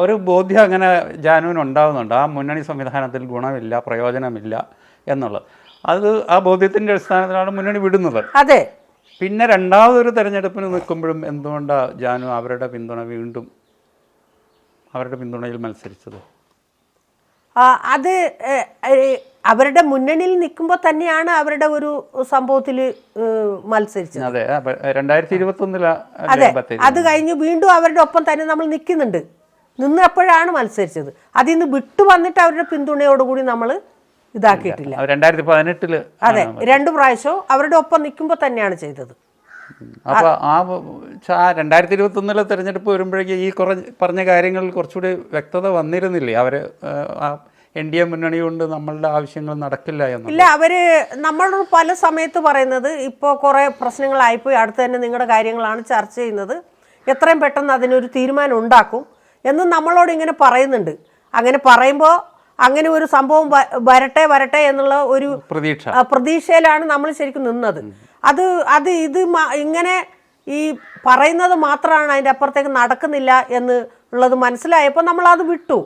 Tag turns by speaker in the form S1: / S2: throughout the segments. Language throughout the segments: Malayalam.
S1: ഒരു ബോധ്യം അങ്ങനെ ജാനുവിന് ഉണ്ടാകുന്നുണ്ട് ആ മുന്നണി സംവിധാനത്തിൽ ഗുണമില്ല പ്രയോജനമില്ല എന്നുള്ളത്. അത് ആ ബോധ്യത്തിന്റെ അടിസ്ഥാനത്തിലാണ് മുന്നണി വിടുന്നത്.
S2: അതെ.
S1: പിന്നെ രണ്ടാമതൊരു തെരഞ്ഞെടുപ്പിന് നിൽക്കുമ്പോഴും എന്തുകൊണ്ടാണ് ജാനു അവരുടെ പിന്തുണ വീണ്ടും അവരുടെ പിന്തുണയിൽ മത്സരിച്ചത്?
S2: അത് അവരുടെ മുന്നണിയിൽ നിൽക്കുമ്പോൾ തന്നെയാണ് അവരുടെ ഒരു സംഭവത്തിൽ മത്സരിച്ചത്.
S1: അതെ രണ്ടായിരത്തി ഇരുപത്തി
S2: ഒന്നിലെ
S1: ഒന്നിലാണ്
S2: അത് കഴിഞ്ഞ് വീണ്ടും അവരുടെ ഒപ്പം തന്നെ നമ്മൾ നിൽക്കുന്നുണ്ട്. നിന്നപ്പോഴാണ് മത്സരിച്ചത്. അതിൽ നിന്ന് വിട്ടു വന്നിട്ട് അവരുടെ പിന്തുണയോടുകൂടി നമ്മൾ ഇതാക്കിയിട്ടില്ല.
S1: രണ്ടായിരത്തി പതിനെട്ടിൽ
S2: അതെ രണ്ടു പ്രാവശ്യവും അവരുടെ ഒപ്പം നിൽക്കുമ്പോൾ തന്നെയാണ് ചെയ്തത്.
S1: അപ്പോൾ ആ രണ്ടായിരത്തി ഇരുപത്തി ഒന്നിലെ തെരഞ്ഞെടുപ്പ് വരുമ്പോഴേക്കും ഈ കുറ പറഞ്ഞ കാര്യങ്ങളിൽ കുറച്ചുകൂടി വ്യക്തത വന്നിരുന്നില്ലേ? അവർ ആ എൻ ഡി എ മുന്നണി കൊണ്ട് നമ്മളുടെ ആവശ്യങ്ങൾ നടക്കില്ല എന്ന്
S2: ഇല്ല അവർ നമ്മളോട് പല സമയത്ത് പറയുന്നത് ഇപ്പോൾ കുറേ പ്രശ്നങ്ങളായിപ്പോയി. അടുത്ത് തന്നെ നിങ്ങളുടെ കാര്യങ്ങളാണ് ചർച്ച ചെയ്യുന്നത്. എത്രയും പെട്ടെന്ന് അതിനൊരു തീരുമാനം ഉണ്ടാക്കും. എന്ന് നമ്മളോട് ഇങ്ങനെ പറയുന്നുണ്ട്. അങ്ങനെ പറയുമ്പോൾ അങ്ങനെ ഒരു സംഭവം വരട്ടെ വരട്ടെ എന്നുള്ള ഒരു
S1: പ്രതീക്ഷ.
S2: പ്രതീക്ഷയിലാണ് നമ്മൾ ശരിക്കും നിന്നത്. അത് അത് ഇത് ഇങ്ങനെ ഈ പറയുന്നത് മാത്രമാണ് അതിന്റെ അപ്പുറത്തേക്ക് നടക്കുന്നില്ല എന്ന് ഉള്ളത് മനസ്സിലായപ്പോൾ നമ്മൾ അത് വിട്ടു.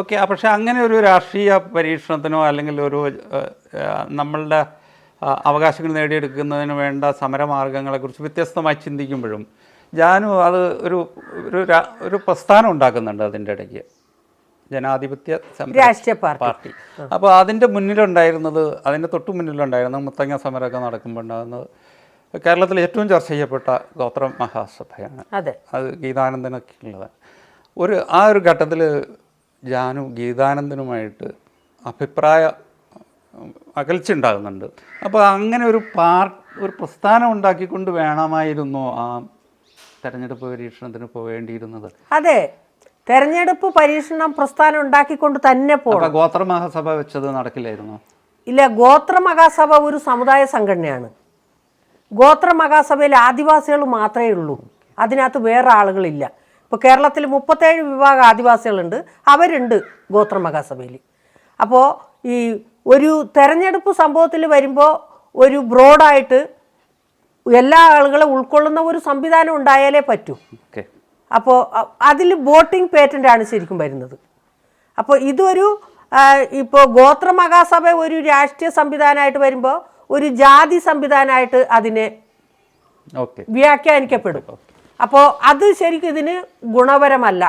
S1: ഓക്കെ പക്ഷെ അങ്ങനെ ഒരു രാഷ്ട്രീയ പരീക്ഷണത്തിനോ അല്ലെങ്കിൽ ഒരു നമ്മളുടെ അവകാശങ്ങൾ നേടിയെടുക്കുന്നതിന് വേണ്ട സമരമാർഗങ്ങളെക്കുറിച്ച് വ്യത്യസ്തമായി ചിന്തിക്കുമ്പോഴും ജാനു അത് ഒരു ഒരു ഒരു പ്രസ്ഥാനം ഉണ്ടാക്കുന്നുണ്ട് അതിന്റെ ഇടയ്ക്ക്. ജനാധിപത്യ സമര
S2: രാഷ്ട്രീയ പാർട്ടി.
S1: അപ്പോൾ അതിന്റെ മുന്നിലുണ്ടായിരുന്നത് അതിന്റെ തൊട്ടു മുന്നിലുണ്ടായിരുന്നത് മുത്തങ്ങ സമരമൊക്കെ നടക്കുമ്പോൾ ഉണ്ടാകുന്നത് കേരളത്തിൽ ഏറ്റവും ചർച്ച ചെയ്യപ്പെട്ട ഗോത്ര മഹാസഭയാണ്.
S2: അതെ.
S1: അത് ഗീതാനന്ദനൊക്കെ ഉള്ളത്. ഒരു ആ ഒരു ഘട്ടത്തിൽ ജാനു ഗീതാനന്ദനുമായിട്ട് അഭിപ്രായ അകൽച്ചുണ്ടാകുന്നുണ്ട്. അകൽച്ച ഉണ്ടാകുന്നുണ്ട് അപ്പോൾ അങ്ങനെ ഒരു പാർ ഒരു പ്രസ്ഥാനം ഉണ്ടാക്കിക്കൊണ്ട് വേണമായിരുന്നു ആ തെരഞ്ഞെടുപ്പ് പരീക്ഷണത്തിന് പോവേണ്ടിയിരുന്നത്.
S2: അതെ. തെരഞ്ഞെടുപ്പ് പരീക്ഷണം പ്രസ്ഥാനം ഉണ്ടാക്കിക്കൊണ്ട് തന്നെ പോകണം
S1: ഗോത്രമഹാസഭ ഗോത്ര മഹാസഭ വെച്ചത് നടക്കില്ലായിരുന്നു?
S2: ഇല്ല ഗോത്ര മഹാസഭ ഒരു സമുദായ സംഘടനയാണ്. ഗോത്ര മഹാസഭയിൽ ആദിവാസികൾ മാത്രമേ ഉള്ളൂ. അതിനകത്ത് വേറെ ആളുകളില്ല. ഇപ്പോൾ കേരളത്തിൽ മുപ്പത്തേഴ് വിഭാഗം ആദിവാസികളുണ്ട്. അവരുണ്ട് ഗോത്ര മഹാസഭയിൽ. അപ്പോൾ ഈ ഒരു തെരഞ്ഞെടുപ്പ് സംഭവത്തിൽ വരുമ്പോൾ ഒരു ബ്രോഡായിട്ട് എല്ലാ ആളുകളെ ഉൾക്കൊള്ളുന്ന ഒരു സംവിധാനം ഉണ്ടായാലേ പറ്റൂ. അപ്പോൾ അതിൽ വോട്ടിംഗ് പേറ്റന്റ് ആണ് ശരിക്കും വരുന്നത്. അപ്പോൾ ഇതൊരു ഇപ്പോൾ ഗോത്ര മഹാസഭ ഒരു രാഷ്ട്രീയ സംവിധാനമായിട്ട് വരുമ്പോൾ ഒരു ജാതി സംവിധാനമായിട്ട് അതിനെ വ്യാഖ്യാനിക്കപ്പെടും. അപ്പോൾ അത് ശരിക്കും ഇതിന് ഗുണപരമല്ല.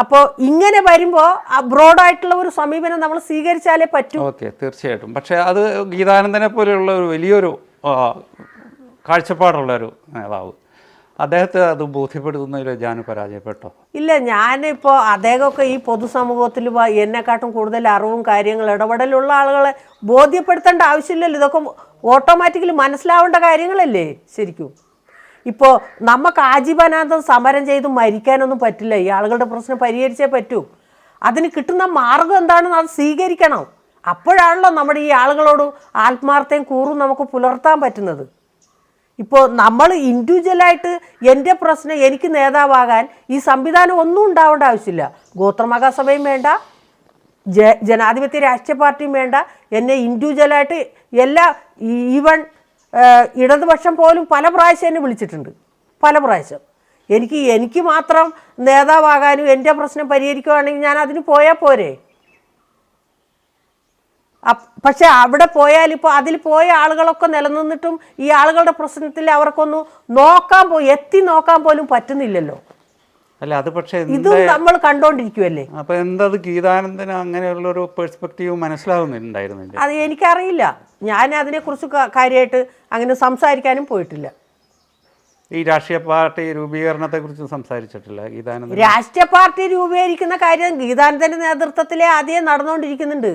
S2: അപ്പോൾ ഇങ്ങനെ വരുമ്പോൾ ബ്രോഡായിട്ടുള്ള ഒരു സമീപനം നമ്മൾ സ്വീകരിച്ചാലേ പറ്റൂ.
S1: ഓക്കെ തീർച്ചയായിട്ടും. പക്ഷേ അത് ഗീതാനന്ദനെ പോലെയുള്ള ഒരു വലിയൊരു കാഴ്ചപ്പാടുള്ള ഒരു നേതാവ്. അദ്ദേഹത്തെ അത് ബോധ്യപ്പെടുത്തുന്നതിൽ ഞാൻ പരാജയപ്പെട്ടോ?
S2: ഇല്ല ഞാനിപ്പോൾ അദ്ദേഹമൊക്കെ ഈ പൊതുസമൂഹത്തിൽ എന്നെക്കാട്ടും കൂടുതൽ അറിവും കാര്യങ്ങൾ ഇടപെടലുള്ള ആളുകളെ ബോധ്യപ്പെടുത്തേണ്ട ആവശ്യമില്ലല്ലോ. ഇതൊക്കെ ഓട്ടോമാറ്റിക്കലി മനസ്സിലാവേണ്ട കാര്യങ്ങളല്ലേ ശരിക്കും. ഇപ്പോൾ നമുക്ക് ആജീവനാന്തം സമരം ചെയ്ത് മരിക്കാനൊന്നും പറ്റില്ല. ഈ ആളുകളുടെ പ്രശ്നം പരിഹരിച്ചേ പറ്റൂ. അതിന് കിട്ടുന്ന മാർഗം എന്താണെന്ന് അത് സ്വീകരിക്കണം. അപ്പോഴാണല്ലോ നമ്മുടെ ഈ ആളുകളോട് ആത്മാർത്ഥയും കൂറും നമുക്ക് പുലർത്താൻ പറ്റുന്നത്. ഇപ്പോൾ നമ്മൾ ഇൻഡിവിജ്വലായിട്ട് എന്റെ പ്രശ്നം എനിക്ക് നേതാവാകാൻ ഈ സംവിധാനം ഒന്നും ഉണ്ടാവേണ്ട ആവശ്യമില്ല. ഗോത്രമഹാസഭയും വേണ്ട ജ ജനാധിപത്യ രാഷ്ട്രീയ പാർട്ടിയും വേണ്ട. എന്നെ ഇൻഡിവിജ്വലായിട്ട് എല്ലാ ഈവൺ ഇടതുപക്ഷം പോലും പല പ്രാവശ്യം എന്നെ വിളിച്ചിട്ടുണ്ട്. പല പ്രാവശ്യം. എനിക്ക് എനിക്ക് മാത്രം നേതാവാകാനും എന്റെ പ്രശ്നം പരിഹരിക്കുകയാണെങ്കിൽ ഞാൻ അതിന് പോയാൽ പോരെ? പക്ഷെ അവിടെ പോയാൽ ഇപ്പോൾ അതിൽ പോയ ആളുകളൊക്കെ നിലനിന്നിട്ടും ഈ ആളുകളുടെ പ്രശ്നത്തിൽ അവർക്കൊന്ന് നോക്കാൻ പോ എത്തി നോക്കാൻ പോലും പറ്റുന്നില്ലല്ലോ.
S1: അല്ല അത് പക്ഷേ
S2: ഇത് നമ്മൾ കണ്ടോണ്ടിരിക്കുവല്ലേ?
S1: അപ്പൊ എന്തത് ഗീതാനന്ദന് അങ്ങനെയുള്ളൊരു പെർസ്പെക്റ്റീവ് മനസ്സിലാവുന്നുണ്ടായിരുന്നില്ല?
S2: അത് എനിക്കറിയില്ല. ഞാൻ അതിനെക്കുറിച്ച് കുറിച്ച് കാര്യമായിട്ട് അങ്ങനെ സംസാരിക്കാനും പോയിട്ടില്ല.
S1: ഈ രാഷ്ട്രീയ പാർട്ടി രൂപീകരണത്തെ കുറിച്ച് സംസാരിച്ചിട്ടില്ല ഗീതാനന്ദൻ?
S2: രാഷ്ട്രീയ പാർട്ടി രൂപീകരിക്കുന്ന കാര്യം ഗീതാനന്ദന്റെ നേതൃത്വത്തിലെ ആദ്യം നടന്നുകൊണ്ടിരിക്കുന്നുണ്ട്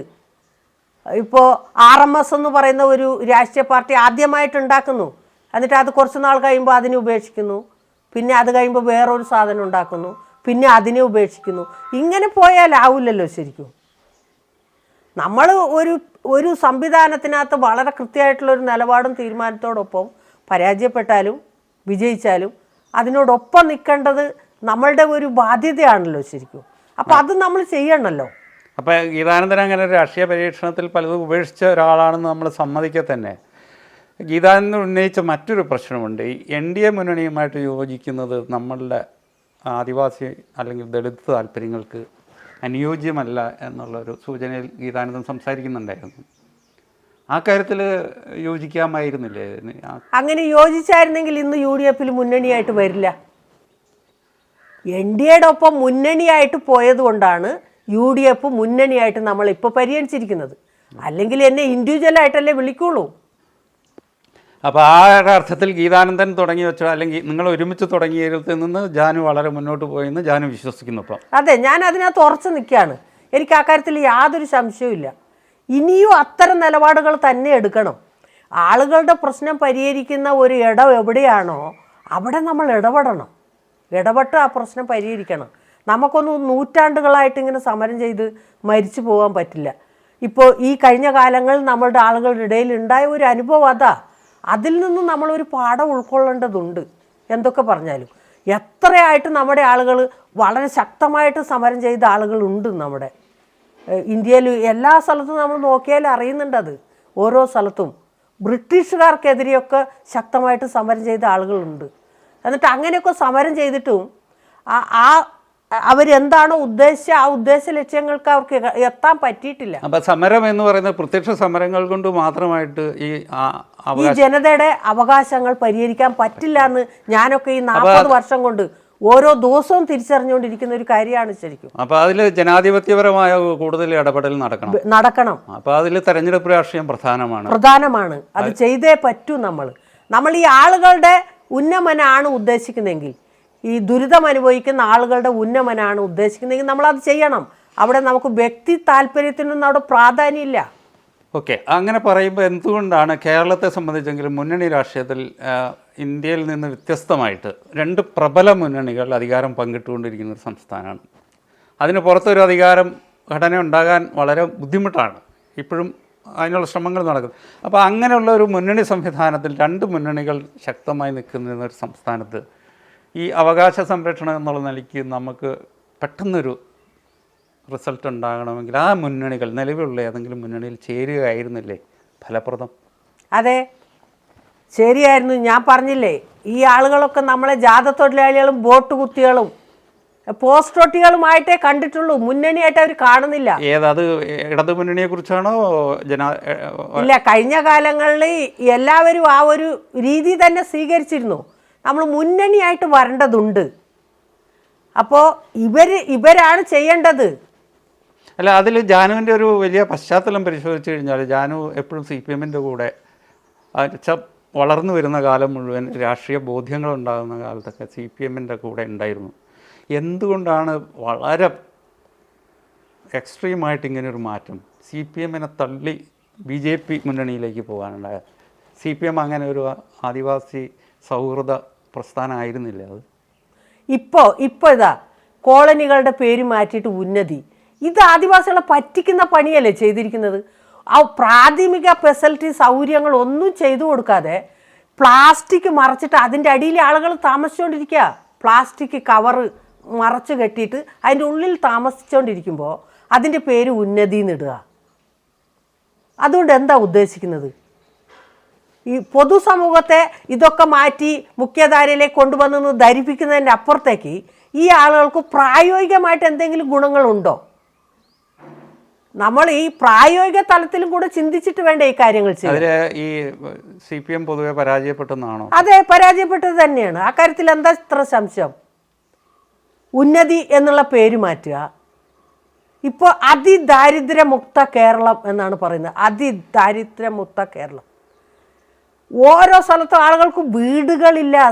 S2: ഇപ്പോൾ ആർ എം എസ് എന്ന് പറയുന്ന ഒരു രാഷ്ട്രീയ പാർട്ടി ആദ്യമായിട്ട് ഉണ്ടാക്കുന്നു എന്നിട്ട് അത് കുറച്ച് നാൾ കഴിയുമ്പോൾ അതിനെ ഉപേക്ഷിക്കുന്നു. പിന്നെ അത് കഴിയുമ്പോൾ വേറൊരു സാധനം ഉണ്ടാക്കുന്നു. പിന്നെ അതിനെ ഉപേക്ഷിക്കുന്നു. ഇങ്ങനെ പോയാലാവില്ലല്ലോ ശരിക്കും. നമ്മൾ ഒരു ഒരു സംവിധാനത്തിനകത്ത് വളരെ കൃത്യമായിട്ടുള്ള ഒരു നിലപാടും തീരുമാനത്തോടൊപ്പം പരാജയപ്പെട്ടാലും വിജയിച്ചാലും അതിനോടൊപ്പം നിൽക്കേണ്ടത് നമ്മളുടെ ഒരു ബാധ്യതയാണല്ലോ ശരിക്കും. അപ്പോൾ അത് നമ്മൾ ചെയ്യണമല്ലോ
S1: അപ്പോൾ ഗീതാനന്ദൻ അങ്ങനെ രാഷ്ട്രീയ പരീക്ഷണത്തിൽ പലതും ഉപേക്ഷിച്ച ഒരാളാണെന്ന് നമ്മൾ സമ്മതിക്കെ തന്നെ. ഗീതാനന്ദൻ ഉന്നയിച്ച മറ്റൊരു പ്രശ്നമുണ്ട്. ഈ എൻ ഡി എ മുന്നണിയുമായിട്ട് യോജിക്കുന്നത് നമ്മളുടെ ആദിവാസി അല്ലെങ്കിൽ ദളിത് താല്പര്യങ്ങൾക്ക് അനുയോജ്യമല്ല എന്നുള്ളൊരു സൂചനയിൽ ഗീതാനന്ദൻ സംസാരിക്കുന്നുണ്ടായിരുന്നു. ആ കാര്യത്തിൽ യോജിക്കാമായിരുന്നില്ലേ?
S2: അങ്ങനെ യോജിച്ചായിരുന്നെങ്കിൽ ഇന്ന് യു ഡി എഫിൽ മുന്നണിയായിട്ട് വരില്ല. എൻ ഡി എയുടെ ഒപ്പം മുന്നണിയായിട്ട് പോയത് കൊണ്ടാണ് യു ഡി എഫ് മുന്നണിയായിട്ട് നമ്മൾ ഇപ്പൊ പരിഗണിച്ചിരിക്കുന്നത്. അല്ലെങ്കിൽ എന്നെ ഇൻഡിവിജ്വലായിട്ടല്ലേ വിളിക്കുള്ളൂ.
S1: അപ്പോൾ ആ അർത്ഥത്തിൽ ഗീതാനന്ദൻ തുടങ്ങി വെച്ച അല്ലെങ്കിൽ നിങ്ങൾ ഒരുമിച്ച് തുടങ്ങിയതിൽ നിന്ന് ജാനു വളരെ മുന്നോട്ട് പോയെന്ന് ജാനു വിശ്വസിക്കുന്നു ഇപ്പം.
S2: അതെ ഞാൻ അതിനകത്ത് ഉറച്ചു നിൽക്കുകയാണ്. എനിക്ക് ആ കാര്യത്തിൽ യാതൊരു സംശയവുമില്ല ഇനിയും അത്തരം നിലപാടുകൾ തന്നെ എടുക്കണം. ആളുകളുടെ പ്രശ്നം പരിഹരിക്കുന്ന ഒരു ഇടം എവിടെയാണോ അവിടെ നമ്മൾ ഇടപെടണം. ഇടപെട്ട് ആ പ്രശ്നം പരിഹരിക്കണം. നമുക്കൊന്നും നൂറ്റാണ്ടുകളായിട്ട് ഇങ്ങനെ സമരം ചെയ്ത് മരിച്ചു പോകാൻ പറ്റില്ല. ഇപ്പോൾ ഈ കഴിഞ്ഞ കാലങ്ങളിൽ നമ്മളുടെ ആളുകളുടെ ഇടയിൽ ഉണ്ടായ ഒരു അനുഭവം അതാ. അതിൽ നിന്നും നമ്മളൊരു പാഠം ഉൾക്കൊള്ളേണ്ടതുണ്ട്. എന്തൊക്കെ പറഞ്ഞാലും. എത്രയായിട്ട് നമ്മുടെ ആളുകൾ വളരെ ശക്തമായിട്ട് സമരം ചെയ്ത ആളുകളുണ്ട് നമ്മുടെ. ഇന്ത്യയിൽ എല്ലാ സ്ഥലത്തും നമ്മൾ നോക്കിയാൽ അറിയുന്നുണ്ട് അത്. ഓരോ സ്ഥലത്തും. ബ്രിട്ടീഷുകാർക്കെതിരെയൊക്കെ ശക്തമായിട്ട് സമരം ചെയ്ത ആളുകളുണ്ട്. എന്നിട്ട് അങ്ങനെയൊക്കെ സമരം ചെയ്തിട്ടും ആ അവരെന്താണോ ഉദ്ദേശിച്ച ആ ഉദ്ദേശ ലക്ഷ്യങ്ങൾക്ക് അവർക്ക് എത്താൻ പറ്റിയിട്ടില്ല.
S1: അപ്പൊ സമരം എന്ന് പറയുന്നത് പ്രത്യക്ഷ സമരങ്ങൾ കൊണ്ട് മാത്രമായിട്ട് ഈ
S2: ഈ ജനതയുടെ അവകാശങ്ങൾ പരിഹരിക്കാൻ പറ്റില്ല എന്ന് ഞാനൊക്കെ ഈ നാൽപ്പത് വർഷം കൊണ്ട് ഓരോ ദിവസവും തിരിച്ചറിഞ്ഞുകൊണ്ടിരിക്കുന്ന ഒരു കാര്യമാണ് ശരിക്കും.
S1: അപ്പൊ അതിൽ ജനാധിപത്യപരമായ കൂടുതൽ ഇടപെടൽ നടക്കണം.
S2: നടക്കണം.
S1: അപ്പൊ അതിൽ തെരഞ്ഞെടുപ്പ് രാഷ്ട്രീയം പ്രധാനമാണ്.
S2: പ്രധാനമാണ്. അത് ചെയ്തേ പറ്റൂ നമ്മൾ. നമ്മൾ ഈ ആളുകളുടെ ഉന്നമനാണ് ഉദ്ദേശിക്കുന്നതെങ്കിൽ ഈ ദുരിതം അനുഭവിക്കുന്ന ആളുകളുടെ ഉന്നമനാണ് ഉദ്ദേശിക്കുന്നതെങ്കിൽ നമ്മൾ അത് ചെയ്യണം. അവിടെ നമുക്ക് വ്യക്തി താല്പര്യത്തിനൊന്നും അവിടെ പ്രാധാന്യമില്ല.
S1: ഓക്കെ. അങ്ങനെ പറയുമ്പോൾ എന്തുകൊണ്ടാണ് കേരളത്തെ സംബന്ധിച്ചെങ്കിലും മുന്നണി രാഷ്ട്രീയത്തിൽ ഇന്ത്യയിൽ നിന്ന് വ്യത്യസ്തമായിട്ട് രണ്ട് പ്രബല മുന്നണികൾ അധികാരം പങ്കിട്ടുകൊണ്ടിരിക്കുന്ന ഒരു സംസ്ഥാനമാണ്. അതിന് പുറത്തൊരു അധികാരം ഘടന ഉണ്ടാകാൻ വളരെ ബുദ്ധിമുട്ടാണ്. ഇപ്പോഴും അതിനുള്ള ശ്രമങ്ങൾ നടക്കുന്നു. അപ്പോൾ അങ്ങനെയുള്ള ഒരു മുന്നണി സംവിധാനത്തിൽ രണ്ട് മുന്നണികൾ ശക്തമായി നിൽക്കുന്ന ഒരു സംസ്ഥാനത്ത് ഈ അവകാശ സംരക്ഷണം എന്നുള്ള നിലയ്ക്ക് നമുക്ക് പെട്ടെന്നൊരു റിസൾട്ട് ഉണ്ടാകണമെങ്കിൽ ആ മുന്നണികൾ നിലവിലുള്ള ഏതെങ്കിലും മുന്നണിയിൽ ചേരുകയായിരുന്നില്ലേ ഫലപ്രദം?
S2: അതെ. ശരിയായിരുന്നു ഞാൻ പറഞ്ഞില്ലേ ഈ ആളുകളൊക്കെ നമ്മളെ ജാഥ തൊഴിലാളികളും ബോട്ട് കുത്തികളും പോസ്റ്റോട്ടികളുമായിട്ടേ കണ്ടിട്ടുള്ളൂ. മുന്നണിയായിട്ട് അവർ കാണുന്നില്ല.
S1: ഏതത് ഇടത് മുന്നണിയെ കുറിച്ചാണോ ജനാ
S2: ഇല്ല കഴിഞ്ഞ കാലങ്ങളിൽ എല്ലാവരും ആ ഒരു രീതി തന്നെ സ്വീകരിച്ചിരുന്നു. നമ്മൾ മുന്നണിയായിട്ട് വരേണ്ടതുണ്ട്. അപ്പോൾ ഇവർ ഇവരാണ് ചെയ്യേണ്ടത്.
S1: അല്ല അതിൽ ജാനുവിന്റെ ഒരു വലിയ പശ്ചാത്തലം പരിശോധിച്ച് കഴിഞ്ഞാൽ ജാനു എപ്പോഴും സി പി എമ്മിന്റെ കൂടെ വളർന്നു വരുന്ന കാലം മുഴുവൻ രാഷ്ട്രീയ ബോധ്യങ്ങൾ ഉണ്ടാകുന്ന കാലത്തൊക്കെ സി പി എമ്മിന്റെ കൂടെ ഉണ്ടായിരുന്നു. എന്തുകൊണ്ടാണ് വളരെ എക്സ്ട്രീമായിട്ട് ഇങ്ങനെ ഒരു മാറ്റം? സി പി എമ്മിനെ തള്ളി ബി ജെ പി മുന്നണിയിലേക്ക് പോകാനുണ്ടായത്. സി പി എം അങ്ങനെ ഒരു ആദിവാസി സൗഹൃദ പ്രസ്ഥാനമായിരുന്നില്ല അത്.
S2: ഇപ്പോൾ ഇപ്പോൾ ഇതാ കോളനികളുടെ പേര് മാറ്റിയിട്ട് ഉന്നതി. ഇത് ആദിവാസികളെ പറ്റിക്കുന്ന പണിയല്ലേ ചെയ്തിരിക്കുന്നത്? ആ പ്രാഥമിക ഫെസിലിറ്റി സൗകര്യങ്ങൾ ഒന്നും ചെയ്തു കൊടുക്കാതെ പ്ലാസ്റ്റിക് മറച്ചിട്ട് അതിന്റെ അടിയിൽ ആളുകൾ താമസിച്ചുകൊണ്ടിരിക്കുക. പ്ലാസ്റ്റിക് കവറ് മറച്ച് കെട്ടിയിട്ട് അതിന്റെ ഉള്ളിൽ താമസിച്ചുകൊണ്ടിരിക്കുമ്പോൾ അതിന്റെ പേര് ഉന്നതി എന്നിടുക. അതുകൊണ്ട് എന്താ ഉദ്ദേശിക്കുന്നത്? ഈ പൊതുസമൂഹത്തെ ഇതൊക്കെ മാറ്റി മുഖ്യധാരയിലേക്ക് കൊണ്ടുവന്നെന്ന് ധരിപ്പിക്കുന്നതിന്റെ അപ്പുറത്തേക്ക് ഈ ആളുകൾക്ക് പ്രായോഗികമായിട്ട് എന്തെങ്കിലും ഗുണങ്ങളുണ്ടോ? നമ്മൾ ഈ പ്രായോഗിക തലത്തിലും കൂടെ ചിന്തിച്ചിട്ട് വേണ്ട ഈ കാര്യങ്ങൾ ചെയ്യാൻ?
S1: ഈ സി പി എം പൊതുവെ പരാജയപ്പെട്ടെന്നാണോ?
S2: അതെ പരാജയപ്പെട്ടത് തന്നെയാണ്. ആ കാര്യത്തിൽ എന്താ ഇത്ര സംശയം? ഉന്നതി എന്നുള്ള പേര് മാറ്റുക. ഇപ്പോൾ അതിദാരിദ്ര്യമുക്ത കേരളം എന്നാണ് പറയുന്നത്. അതിദാരിദ്ര്യമുക്ത കേരളം. ഓരോ സ്ഥലത്തും ആളുകൾക്ക് വീടുകളില്ല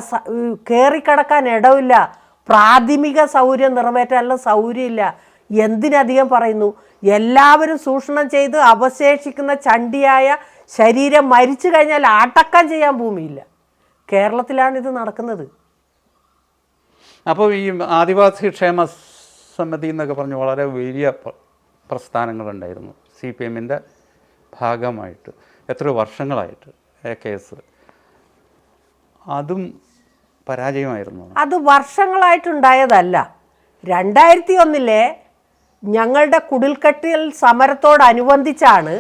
S2: കയറിക്കടക്കാൻ ഇടവില്ല പ്രാഥമിക സൗകര്യം നിറവേറ്റാനുള്ള സൗകര്യമില്ല. എന്തിനധികം പറയുന്നു? എല്ലാവരും ചൂഷണം ചെയ്ത് അവശേഷിക്കുന്ന ചണ്ടിയായ ശരീരം മരിച്ചു കഴിഞ്ഞാൽ അടക്കം ചെയ്യാൻ ഭൂമിയില്ല. കേരളത്തിലാണ് ഇത് നടക്കുന്നത്.
S1: അപ്പോൾ ഈ ആദിവാസി ക്ഷേമ സമിതി എന്നൊക്കെ പറഞ്ഞ് വളരെ വലിയ പ്ര- പ്രസ്ഥാനങ്ങളുണ്ടായിരുന്നു. സി പി എമ്മിന്റെ ഭാഗമായിട്ട്. എത്ര വർഷങ്ങളായിട്ട്. കേസ് അതും പരാജയമായിരുന്നു.
S2: അത് വർഷങ്ങളായിട്ടുണ്ടായതല്ല. രണ്ടായിരത്തി ഒന്നിലെ ഞങ്ങളുടെ കുടിൽക്കെട്ടിൽ സമരത്തോടനുബന്ധിച്ചാണ്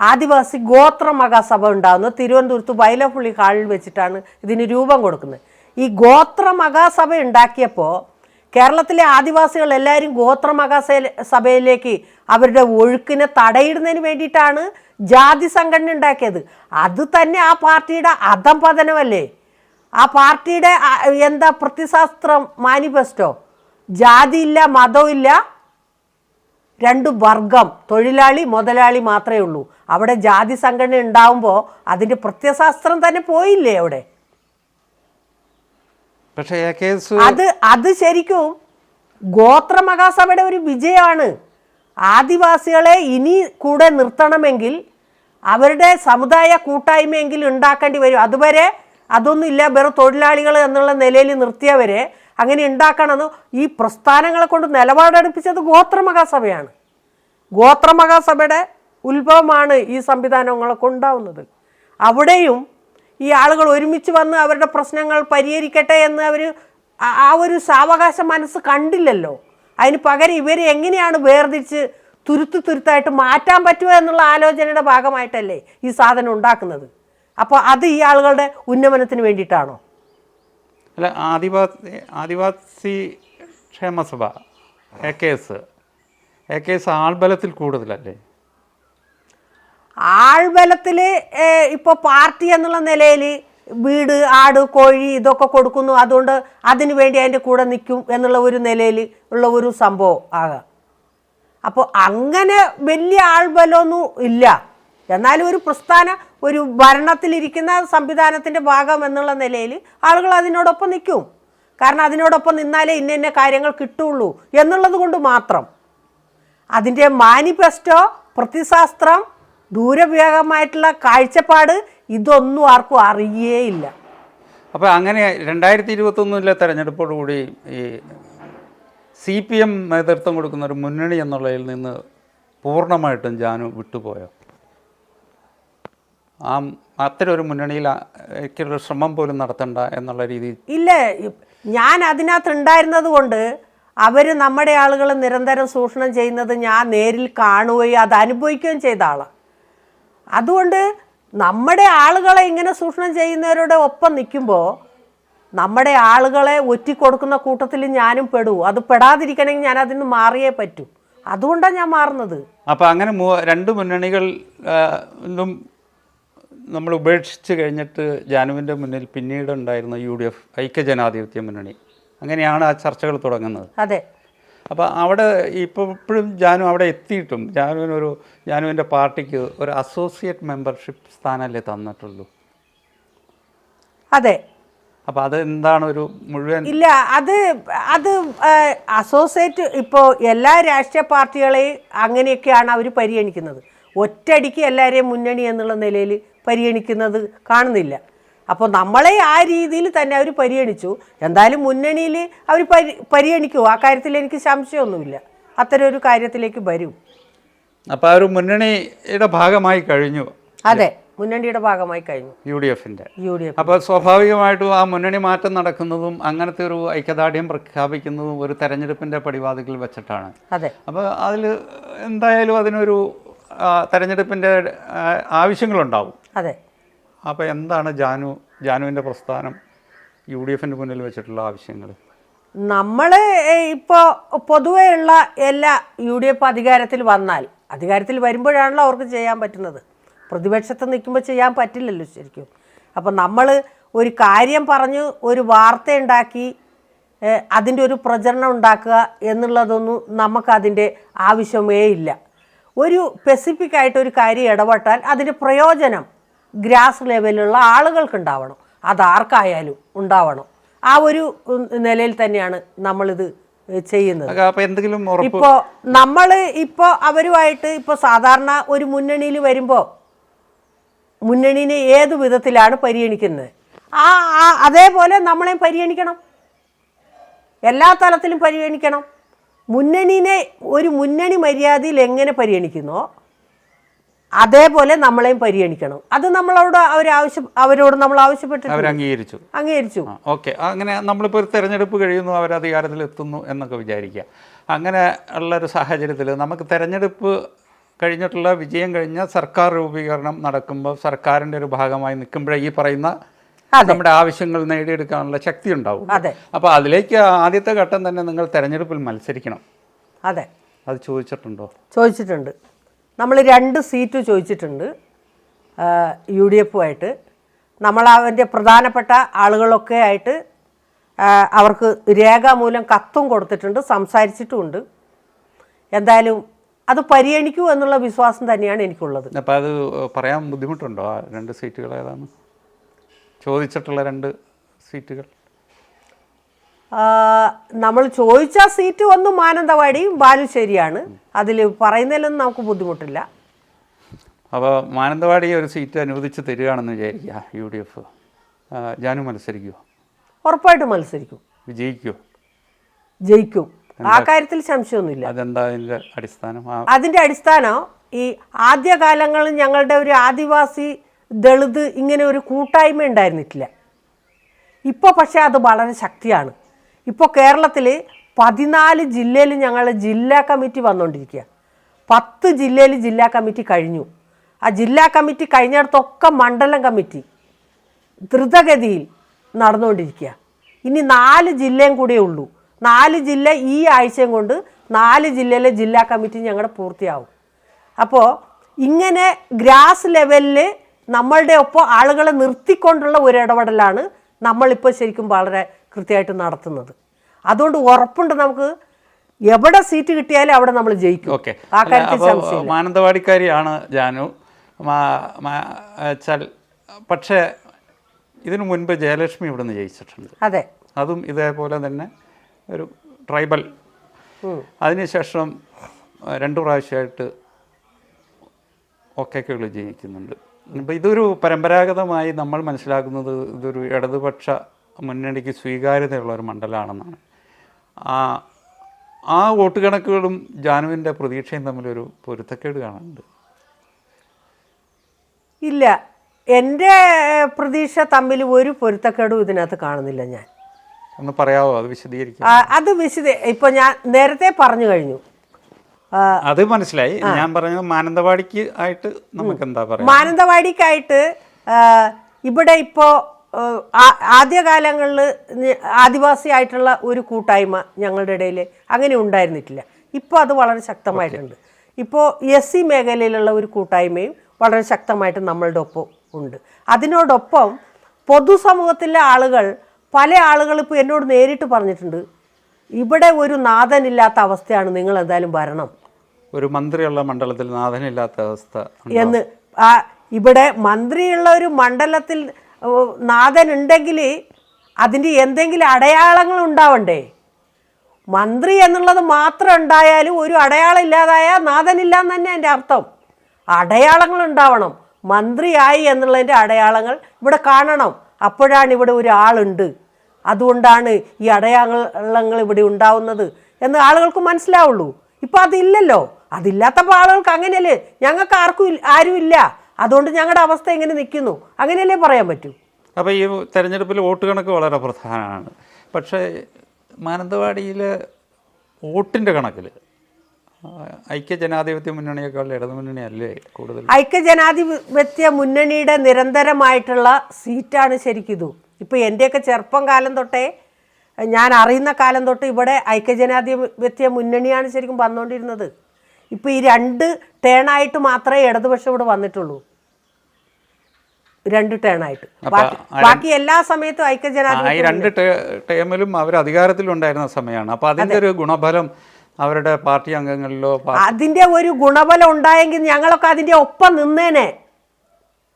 S2: ആദിവാസി ഗോത്ര മഹാസഭ ഉണ്ടാകുന്നത് തിരുവനന്തപുരത്ത് വയലപ്പുള്ളി ഹാളിൽ വെച്ചിട്ടാണ് ഇതിന് രൂപം കൊടുക്കുന്നത്. ഈ ഗോത്ര മഹാസഭ ഉണ്ടാക്കിയപ്പോൾ കേരളത്തിലെ ആദിവാസികൾ എല്ലാവരും ഗോത്ര മഹാസ- സഭയിലേക്ക് അവരുടെ ഒഴുക്കിനെ തടയിടുന്നതിന് വേണ്ടിയിട്ടാണ് ജാതി സംഘടന ഉണ്ടാക്കിയത്. അത് തന്നെ ആ പാർട്ടിയുടെ അധം പതനമല്ലേ ആ പാർട്ടിയുടെ എന്താ പ്രത്യശാസ്ത്രം മാനിഫെസ്റ്റോ? ജാതിയില്ല മതമില്ല രണ്ട് വർഗം തൊഴിലാളി മുതലാളി മാത്രമേ ഉള്ളൂ. അവിടെ ജാതി സംഘടന ഉണ്ടാവുമ്പോൾ അതിന്റെ പ്രത്യശാസ്ത്രം തന്നെ പോയില്ലേ അവിടെ? അത് അത് ശരിക്കും ഗോത്ര മഹാസഭയുടെ ഒരു വിജയമാണ്. ആദിവാസികളെ ഇനി കൂടെ നിർത്തണമെങ്കിൽ അവരുടെ സമുദായ കൂട്ടായ്മയെങ്കിലും ഉണ്ടാക്കേണ്ടി വരും. അതുവരെ അതൊന്നും ഇല്ല വെറും തൊഴിലാളികൾ എന്നുള്ള നിലയിൽ നിർത്തിയവരെ അങ്ങനെ ഉണ്ടാക്കണമെന്ന് ഈ പ്രസ്ഥാനങ്ങളെ കൊണ്ട് നിലപാടെടുപ്പിച്ചത് ഗോത്ര മഹാസഭയാണ് ഗോത്ര മഹാസഭയുടെ ഉത്ഭവമാണ് ഈ സംവിധാനങ്ങളൊക്കെ ഉണ്ടാവുന്നത്. അവിടെയും ഈ ആളുകൾ ഒരുമിച്ച് വന്ന് അവരുടെ പ്രശ്നങ്ങൾ പരിഹരിക്കട്ടെ എന്ന് അവർ ആ ഒരു സാവകാശ മനസ്സ് കണ്ടില്ലല്ലോ. അതിന് പകരം ഇവരെ എങ്ങനെയാണ് വേർതിരിച്ച് തുരുത്ത് തുരുത്തായിട്ട് മാറ്റാൻ പറ്റുമോ എന്നുള്ള ആലോചനയുടെ ഭാഗമായിട്ടല്ലേ ഈ സാധനം ഉണ്ടാക്കുന്നത്? അപ്പോൾ അത് ഈ ആളുകളുടെ ഉന്നമനത്തിന് വേണ്ടിയിട്ടാണോ?
S1: അല്ല Adivasi Adivasi Kshemasabha A K S. A K S ആൾബലത്തിൽ കൂടുതലല്ലേ?
S2: ആൾബലത്തിൽ ഇപ്പോൾ പാർട്ടി എന്നുള്ള നിലയിൽ വീട് ആട് കോഴി ഇതൊക്കെ കൊടുക്കുന്നു. അതുകൊണ്ട് അതിനു വേണ്ടി അതിന്റെ കൂടെ നിൽക്കും എന്നുള്ള ഒരു നിലയിൽ ഉള്ള ഒരു സംഭവം ആകാം. അപ്പോൾ അങ്ങനെ വലിയ ആൾബലമൊന്നും ഇല്ല. എന്നാലും ഒരു പ്രസ്ഥാന ഒരു ഭരണത്തിലിരിക്കുന്ന സംവിധാനത്തിന്റെ ഭാഗം എന്നുള്ള നിലയിൽ ആളുകൾ അതിനോടൊപ്പം നിൽക്കും. കാരണം അതിനോടൊപ്പം നിന്നാലേ ഇന്ന ഇന്ന കാര്യങ്ങൾ കിട്ടുള്ളൂ എന്നുള്ളത് കൊണ്ട് മാത്രം. അതിന്റെ മാനിഫെസ്റ്റോ പ്രതിശാസ്ത്രം ദൂരവ്യാപകമായിട്ടുള്ള കാഴ്ചപ്പാട് ഇതൊന്നും ആർക്കും അറിയേയില്ല.
S1: അപ്പോൾ അങ്ങനെ രണ്ടായിരത്തി ഇരുപത്തൊന്നിലെ തെരഞ്ഞെടുപ്പോടുകൂടി ഈ സി പി എം നേതൃത്വം കൊടുക്കുന്ന ഒരു മുന്നണി എന്നുള്ളതിൽ നിന്ന് പൂർണമായിട്ടും ജാനു വിട്ടുപോയോ? ആ അത്തരം ഒരു മുന്നണിയിൽ ഒരു ശ്രമം പോലും നടത്തണ്ട എന്നുള്ള രീതി
S2: ഇല്ല ഞാൻ അതിനകത്ത് ഉണ്ടായിരുന്നത് കൊണ്ട് അവർ നമ്മുടെ ആളുകൾ നിരന്തരം ചൂഷണം ചെയ്യുന്നത് ഞാൻ നേരിൽ കാണുകയും അത് അനുഭവിക്കുകയും ചെയ്ത ആളാണ് അതുകൊണ്ട് നമ്മുടെ ആളുകളെ ഇങ്ങനെ സൂക്ഷണം ചെയ്യുന്നവരുടെ ഒപ്പം നിൽക്കുമ്പോൾ നമ്മുടെ ആളുകളെ ഒറ്റിക്കൊടുക്കുന്ന കൂട്ടത്തിൽ ഞാനും പെടൂ. അത് പെടാതിരിക്കണമെങ്കിൽ ഞാൻ അതിന് മാറിയേ പറ്റൂ. അതുകൊണ്ടാണ് ഞാൻ മാറുന്നത്.
S1: അപ്പോൾ അങ്ങനെ രണ്ട് മുന്നണികൾ നമ്മൾ ഉപേക്ഷിച്ച് കഴിഞ്ഞിട്ട് ജാനുവിന്റെ മുന്നിൽ പിന്നീട് ഉണ്ടായിരുന്ന യു ഡി എഫ് ഐക്യജനാധിപത്യ മുന്നണി. അങ്ങനെയാണ് ആ ചർച്ചകൾ തുടങ്ങുന്നത്.
S2: അതെ.
S1: അപ്പോൾ അവിടെ ഇപ്പോൾ ഇപ്പോഴും ജാനു അവിടെ എത്തിയിട്ടും ജാനുവിനൊരു ജാനുവിന്റെ പാർട്ടിക്ക് ഒരു അസോസിയേറ്റ് മെമ്പർഷിപ്പ് സ്ഥാനമല്ലേ തന്നിട്ടുള്ളൂ.
S2: അതെ.
S1: അപ്പോൾ അത് എന്താണ് ഒരു മുഴുവൻ
S2: ഇല്ല അത് അത് അസോസിയേറ്റ് ഇപ്പോൾ എല്ലാ രാഷ്ട്രീയ പാർട്ടികളെയും അങ്ങനെയൊക്കെയാണ് അവർ പരിഗണിക്കുന്നത്. ഒറ്റയടിക്ക് എല്ലാവരെയും മുന്നണി എന്നുള്ള നിലയിൽ പരിഗണിക്കുന്നത് കാണുന്നില്ല. അപ്പോൾ നമ്മളെ ആ രീതിയിൽ തന്നെ അവർ പരിഗണിച്ചു. എന്തായാലും മുന്നണിയിൽ അവർ പരി പരിഗണിക്കും. ആ കാര്യത്തിൽ എനിക്ക് സംശയമൊന്നുമില്ല. അത്തരം ഒരു കാര്യത്തിലേക്ക് വരും.
S1: അപ്പോൾ ആ ഒരു മുന്നണിയുടെ ഭാഗമായി കഴിഞ്ഞു.
S2: അതെ മുന്നണിയുടെ ഭാഗമായി കഴിഞ്ഞു.
S1: യു ഡി എഫിന്റെ
S2: യു ഡി എഫ്
S1: അപ്പോൾ സ്വാഭാവികമായിട്ടും ആ മുന്നണി മാറ്റം നടക്കുന്നതും അങ്ങനത്തെ ഒരു ഐക്യദാർഢ്യം പ്രഖ്യാപിക്കുന്നതും ഒരു തെരഞ്ഞെടുപ്പിന്റെ പടിവാതിൽ വെച്ചിട്ടാണ്.
S2: അതെ.
S1: അപ്പോൾ അതിൽ എന്തായാലും അതിനൊരു തെരഞ്ഞെടുപ്പിന്റെ ആവശ്യങ്ങളുണ്ടാവും.
S2: അതെ.
S1: അപ്പോൾ എന്താണ് ജാനു ജാനുവിന്റെ പ്രസ്ഥാനം? യു ഡി എഫിന്റെ മുന്നിൽ വെച്ചിട്ടുള്ള ആവശ്യങ്ങൾ.
S2: നമ്മൾ ഇപ്പോൾ പൊതുവെയുള്ള എല്ലാ യു ഡി എഫ് അധികാരത്തിൽ വന്നാൽ അധികാരത്തിൽ വരുമ്പോഴാണല്ലോ അവർക്ക് ചെയ്യാൻ പറ്റുന്നത്. പ്രതിപക്ഷത്ത് നിൽക്കുമ്പോൾ ചെയ്യാൻ പറ്റില്ലല്ലോ ശരിക്കും. അപ്പം നമ്മൾ ഒരു കാര്യം പറഞ്ഞ് ഒരു വാർത്ത ഉണ്ടാക്കി അതിന്റെ ഒരു പ്രചരണം ഉണ്ടാക്കുക എന്നുള്ളതൊന്നും നമുക്കതിന്റെ ആവശ്യമേ ഇല്ല. ഒരു സ്പെസിഫിക് ആയിട്ട് ഒരു കാര്യം ഇടപെട്ടാൽ അതിന്റെ പ്രയോജനം ഗ്രാസ് ലെവലിലുള്ള ആളുകൾക്ക് ഉണ്ടാവണം അതാർക്കായാലും ഉണ്ടാവണം. ആ ഒരു നിലയിൽ തന്നെയാണ് നമ്മളിത് ചെയ്യുന്നത്.
S1: എന്തെങ്കിലും
S2: ഇപ്പോൾ നമ്മൾ ഇപ്പോൾ അവരുമായിട്ട് ഇപ്പോൾ സാധാരണ ഒരു മുന്നണിയിൽ വരുമ്പോൾ മുന്നണിനെ ഏത് വിധത്തിലാണ് പരിഗണിക്കുന്നത്? ആ ആ അതേപോലെ നമ്മളെയും പരിഗണിക്കണം. എല്ലാ തലത്തിലും പരിഗണിക്കണം. മുന്നണിനെ ഒരു മുന്നണി മര്യാദയിൽ എങ്ങനെ പരിഗണിക്കുന്നോ അതേപോലെ നമ്മളെയും പരിഗണിക്കണം. അത് നമ്മളോട് അവർ ആവശ്യം അവരോട് നമ്മൾ ആവശ്യപ്പെട്ടിട്ട്
S1: അവർ അംഗീകരിച്ചു.
S2: അംഗീകരിച്ചു.
S1: ഓക്കെ. അങ്ങനെ നമ്മളിപ്പോൾ ഒരു തെരഞ്ഞെടുപ്പ് കഴിയുന്നു അവർ അധികാരത്തിൽ എത്തുന്നു എന്നൊക്കെ വിചാരിക്കുക. അങ്ങനെ ഉള്ളൊരു സാഹചര്യത്തിൽ നമുക്ക് തെരഞ്ഞെടുപ്പ് കഴിഞ്ഞിട്ടുള്ള വിജയം കഴിഞ്ഞ സർക്കാർ രൂപീകരണം നടക്കുമ്പോൾ സർക്കാരിന്റെ ഒരു ഭാഗമായി നിൽക്കുമ്പോഴേ ഈ പറയുന്ന നമ്മുടെ ആവശ്യങ്ങൾ നേടിയെടുക്കാനുള്ള ശക്തി ഉണ്ടാവും.
S2: അതെ.
S1: അപ്പോൾ അതിലേക്ക് ആദ്യത്തെ ഘട്ടം തന്നെ നിങ്ങൾ തെരഞ്ഞെടുപ്പിൽ മത്സരിക്കണം.
S2: അതെ.
S1: അത് ചോദിച്ചിട്ടുണ്ടോ?
S2: ചോദിച്ചിട്ടുണ്ട്. നമ്മൾ രണ്ട് സീറ്റ് ചോദിച്ചിട്ടുണ്ട് യു ഡി എഫുമായിട്ട് നമ്മൾ അവന്റെ പ്രധാനപ്പെട്ട ആളുകളൊക്കെ ആയിട്ട് അവർക്ക് രേഖാമൂലം കത്തും കൊടുത്തിട്ടുണ്ട് സംസാരിച്ചിട്ടുമുണ്ട്. എന്തായാലും അത് പരിഗണിക്കൂ എന്നുള്ള വിശ്വാസം തന്നെയാണ് എനിക്കുള്ളത്.
S1: അപ്പോൾ അത് പറയാൻ ബുദ്ധിമുട്ടുണ്ടോ? ആ രണ്ട് സീറ്റുകൾ ഏതാണ് ചോദിച്ചിട്ടുള്ള രണ്ട് സീറ്റുകൾ
S2: നമ്മൾ ചോദിച്ച സീറ്റ് ഒന്ന് മാനന്തവാടിയും ബാലുശ്ശേരിയാണ്. അതിൽ പറയുന്നതിലൊന്നും നമുക്ക് ബുദ്ധിമുട്ടില്ല.
S1: അപ്പോൾ മാനന്തവാടി ഒരു സീറ്റ് അനുവദിച്ച് തരികയാണെന്ന് വിചാരിക്കുക യു ഡി എഫ് ജാനു മത്സരിക്കുമോ
S2: ഉറപ്പായിട്ടും മത്സരിക്കും.
S1: വിജയിക്കുമോ
S2: ജയിക്കും. ആ കാര്യത്തിൽ സംശയമൊന്നുമില്ല.
S1: അതെന്താ അതിന്റെ അടിസ്ഥാനം?
S2: അതിന്റെ അടിസ്ഥാനം ഈ ആദ്യകാലങ്ങളിൽ ഞങ്ങളുടെ ഒരു ആദിവാസി ദളിത് ഇങ്ങനെ ഒരു കൂട്ടായ്മ ഉണ്ടായിരുന്നിട്ടില്ല. ഇപ്പോൾ പക്ഷേ അത് വളരെ ശക്തിയാണ്. ഇപ്പോൾ കേരളത്തിൽ പതിനാല് ജില്ലയിൽ ഞങ്ങൾ ജില്ലാ കമ്മിറ്റി വന്നുകൊണ്ടിരിക്കുക പത്ത് ജില്ലയിൽ ജില്ലാ കമ്മിറ്റി കഴിഞ്ഞു. ആ ജില്ലാ കമ്മിറ്റി കഴിഞ്ഞിടത്തൊക്കെ മണ്ഡലം കമ്മിറ്റി ദ്രുതഗതിയിൽ നടന്നുകൊണ്ടിരിക്കുക ഇനി നാല് ജില്ലയും കൂടിയേ ഉള്ളൂ. നാല് ജില്ല ഈ ആഴ്ചയും കൊണ്ട് നാല് ജില്ലയിലെ ജില്ലാ കമ്മിറ്റി ഞങ്ങളുടെ പൂർത്തിയാവും. അപ്പോൾ ഇങ്ങനെ ഗ്രാസ് ലെവലിൽ നമ്മളുടെ ഒപ്പം ആളുകളെ നിർത്തിക്കൊണ്ടുള്ള ഒരു ഇടപെടലാണ് നമ്മളിപ്പോൾ ശരിക്കും വളരെ കൃത്യമായിട്ട് നടത്തുന്നത്. അതുകൊണ്ട് ഉറപ്പുണ്ട് നമുക്ക് എവിടെ സീറ്റ് കിട്ടിയാലും അവിടെ നമ്മൾ ജയിക്കും.
S1: ഓക്കെ. മാനന്തവാടിക്കാരിയാണ് ജാനു. പക്ഷേ ഇതിനു മുൻപ് ജയലക്ഷ്മി ഇവിടുന്ന് ജയിച്ചിട്ടുണ്ട്.
S2: അതെ.
S1: അതും ഇതേപോലെ തന്നെ ഒരു ട്രൈബൽ. അതിനുശേഷം രണ്ടു പ്രാവശ്യമായിട്ട് ഒക്കെ കേളി ജയിക്കുന്നുണ്ട്. ഇപ്പം ഇതൊരു പരമ്പരാഗതമായി നമ്മൾ മനസ്സിലാക്കുന്നത് ഇതൊരു ഇടതുപക്ഷ മുന്നണിക്ക് സ്വീകാര്യതയുള്ള ഒരു മണ്ഡലമാണെന്നാണ്. ആ ആ വോട്ട് കണക്കുകളും ജാനുവിന്റെ പ്രതീക്ഷയും തമ്മിലൊരു പൊരുത്തക്കേട് കാണുന്നുണ്ട്
S2: ഇല്ല. എന്റെ പ്രതീക്ഷ തമ്മിൽ ഒരു പൊരുത്തക്കേടും ഇതിനകത്ത് കാണുന്നില്ല ഞാൻ.
S1: ഒന്ന് പറയാമോ അത് വിശദീകരിക്കും.
S2: അത് വിശദ ഇപ്പൊ ഞാൻ നേരത്തെ പറഞ്ഞു കഴിഞ്ഞു.
S1: അത് മനസ്സിലായി. ഞാൻ പറഞ്ഞത് മാനന്തവാടിക്ക് ആയിട്ട് നമുക്ക് എന്താ പറയാ
S2: മാനന്തവാടിക്കായിട്ട് ഇവിടെ ഇപ്പോൾ ആദ്യകാലങ്ങളിൽ ആദിവാസിയായിട്ടുള്ള ഒരു കൂട്ടായ്മ ഞങ്ങളുടെ ഇടയിൽ അങ്ങനെ ഉണ്ടായിരുന്നിട്ടില്ല. ഇപ്പോൾ അത് വളരെ ശക്തമായിട്ടുണ്ട്. ഇപ്പോൾ എസ് സി മേഖലയിലുള്ള ഒരു കൂട്ടായ്മയും വളരെ ശക്തമായിട്ട് നമ്മളുടെ ഒപ്പം ഉണ്ട്. അതിനോടൊപ്പം പൊതുസമൂഹത്തിലെ ആളുകൾ പല ആളുകൾ ഇപ്പോൾ എന്നോട് നേരിട്ട് പറഞ്ഞിട്ടുണ്ട് ഇവിടെ ഒരു നാഥനില്ലാത്ത അവസ്ഥയാണ് നിങ്ങൾ എന്തായാലും വരണം.
S1: ഒരു മന്ത്രിയുള്ള മണ്ഡലത്തിൽ നാഥനില്ലാത്ത അവസ്ഥ
S2: എന്ന് ആ ഇവിടെ മന്ത്രിയുള്ള ഒരു മണ്ഡലത്തിൽ ഉണ്ടെങ്കിൽ അതിന്റെ എന്തെങ്കിലും അടയാളങ്ങൾ ഉണ്ടാവണ്ടേ? മന്ത്രി എന്നുള്ളത് മാത്രം ഉണ്ടായാലും ഒരു അടയാളം ഇല്ലാതായാൽ നാഥനില്ല എന്ന് തന്നെ എന്റെ അർത്ഥം. അടയാളങ്ങൾ ഉണ്ടാവണം. മന്ത്രിയായി എന്നുള്ളതിന്റെ അടയാളങ്ങൾ ഇവിടെ കാണണം. അപ്പോഴാണ് ഇവിടെ ഒരാളുണ്ട്. അതുകൊണ്ടാണ് ഈ അടയാളങ്ങൾ ഇവിടെ ഉണ്ടാവുന്നത് എന്ന് ആളുകൾക്ക് മനസ്സിലാവുള്ളൂ. ഇപ്പം അതില്ലല്ലോ. അതില്ലാത്തപ്പോൾ ആളുകൾക്ക് അങ്ങനെയല്ലേ? ഞങ്ങൾക്ക് ആർക്കും ആരും ഇല്ല അതുകൊണ്ട് ഞങ്ങളുടെ അവസ്ഥ എങ്ങനെ നിൽക്കുന്നു അങ്ങനെയല്ലേ പറയാൻ പറ്റൂ.
S1: അപ്പോൾ ഈ തെരഞ്ഞെടുപ്പിൽ വോട്ട് കണക്ക് വളരെ പ്രധാനമാണ്. പക്ഷേ മാനന്തവാടിയിൽ വോട്ടിന്റെ കണക്കിൽ ഐക്യ ജനാധിപത്യ മുന്നണിയേക്കാൾ ഇടതു മുന്നണി അല്ലേ കൂടുതൽ?
S2: ഐക്യജനാധിപത്യ മുന്നണിയുടെ നിരന്തരമായിട്ടുള്ള സീറ്റാണ് ശരിക്കിതു. ഇപ്പോൾ എന്റെയൊക്കെ ചെറുപ്പം കാലം തൊട്ടേ ഞാൻ അറിയുന്ന കാലം തൊട്ട് ഇവിടെ ഐക്യ ജനാധിപത്യ മുന്നണിയാണ് ശരിക്കും വന്നുകൊണ്ടിരുന്നത് ഇപ്പോൾ ഈ രണ്ട് ടേണായിട്ട് മാത്രമേ ഇടതുപക്ഷം ഇവിടെ വന്നിട്ടുള്ളൂ. രണ്ട് ടേൺ ആയിട്ട്. ബാക്കി എല്ലാ സമയത്തും ഐക്യജനാധിപത്യ
S1: ഈ രണ്ട് ടേമിലും അവർ അധികാരത്തിലുണ്ടായിരുന്ന സമയമാണ്. അപ്പോൾ അതിന്റെ ഒരു ഗുണഫലം അവരുടെ പാർട്ടി അംഗങ്ങളിലോ
S2: അതിന്റെ ഒരു ഗുണഫലം ഉണ്ടായെങ്കിൽ ഞങ്ങളൊക്കെ അതിന്റെ ഒപ്പം നിന്നേനെ.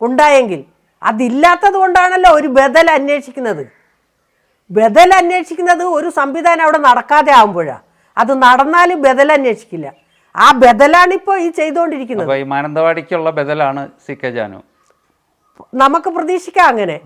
S2: ഉണ്ടായെങ്കിൽ. അതില്ലാത്തത് കൊണ്ടാണല്ലോ ഒരു ബദൽ അന്വേഷിക്കുന്നത്. ബദൽ അന്വേഷിക്കുന്നത് ഒരു സംവിധാനം അവിടെ നടക്കാതെ ആകുമ്പോഴാണ് അത് നടന്നാലും ബദൽ അന്വേഷിക്കില്ല. ആ ബദലാണ് ഇപ്പോൾ ഈ ചെയ്തുകൊണ്ടിരിക്കുന്നത്
S1: മാനന്തവാടിക്കുള്ള ബദലാണ് സി കെ ജാനു.
S2: നമുക്ക് പ്രതീക്ഷിക്കാം അങ്ങനെ.